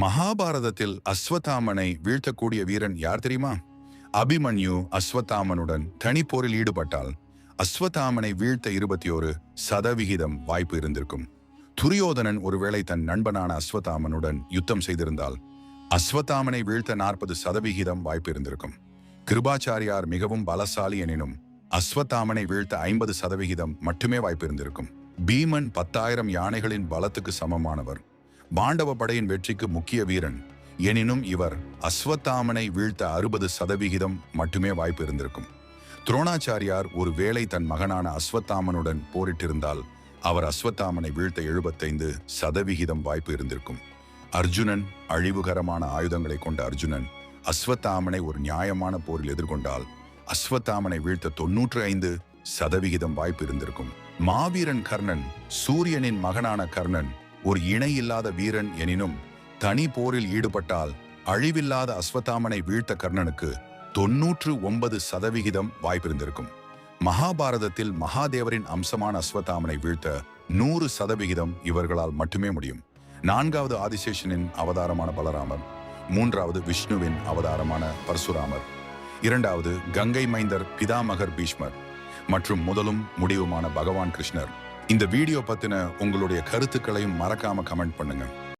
மகாபாரதத்தில் அஸ்வத்தாமனை வீழ்த்தக்கூடிய வீரன் யார் தெரியுமா? அபிமன்யு அஸ்வத்தாமனுடன் தனிப்போரில் ஈடுபட்டால் அஸ்வத்தாமனை வீழ்த்த இருபத்தி ஒரு சதவிகிதம் வாய்ப்பு இருந்திருக்கும். துரியோதனன் ஒருவேளை தன் நண்பனான அஸ்வத்தாமனுடன் யுத்தம் செய்திருந்தால் அஸ்வத்தாமனை வீழ்த்த நாற்பது சதவிகிதம் வாய்ப்பு இருந்திருக்கும். கிருபாச்சாரியார் மிகவும் பலசாலி எனினும் அஸ்வத்தாமனை வீழ்த்த ஐம்பது சதவிகிதம் மட்டுமே வாய்ப்பு இருந்திருக்கும். பீமன் பத்தாயிரம் யானைகளின் பலத்துக்கு சமமானவர். பாண்டவ படையின் வெற்றிக்கு முக்கிய வீரன். எனினும் இவர் அஸ்வத்தாமனை வீழ்த்த அறுபது சதவிகிதம் மட்டுமே வாய்ப்பு இருந்திருக்கும். துரோணாச்சாரியார் ஒரு வேளை தன் மகனான அஸ்வத்தாமனுடன் போரிட்டிருந்தால் அவர் அஸ்வத்தாமனை வீழ்த்த எழுபத்தைந்து சதவிகிதம் வாய்ப்பு இருந்திருக்கும். அர்ஜுனன் அழிவுகரமான ஆயுதங்களை கொண்ட அர்ஜுனன் அஸ்வத்தாமனை ஒரு நியாயமான போரில் எதிர்கொண்டால் அஸ்வத்தாமனை வீழ்த்த தொன்னூற்று ஐந்து சதவிகிதம் வாய்ப்பு இருந்திருக்கும். மாவீரன் கர்ணன் சூரியனின் மகனான கர்ணன் ஒரு இணையில்லாத வீரன் எனினும் தனி போரில் ஈடுபட்டால் அழிவில்லாத அஸ்வத்தாமனை வீழ்த்த கர்ணனுக்கு தொன்னூற்று ஒன்பது சதவிகிதம் வாய்ப்பிருந்திருக்கும். மகாபாரதத்தில் மகாதேவரின் அம்சமான அஸ்வத்தாமனை வீழ்த்த நூறு சதவிகிதம் இவர்களால் மட்டுமே முடியும். நான்காவது ஆதிசேஷனின் அவதாரமான பலராமர் மூன்றாவது விஷ்ணுவின் அவதாரமான பரசுராமர் இரண்டாவது கங்கை மைந்தர் பிதாமகர் பீஷ்மர் மற்றும் முதலும் முடிவுமான பகவான் கிருஷ்ணர். இந்த வீடியோ பத்தின உங்களுடைய கருத்துக்களையும் மறக்காம கமெண்ட் பண்ணுங்க.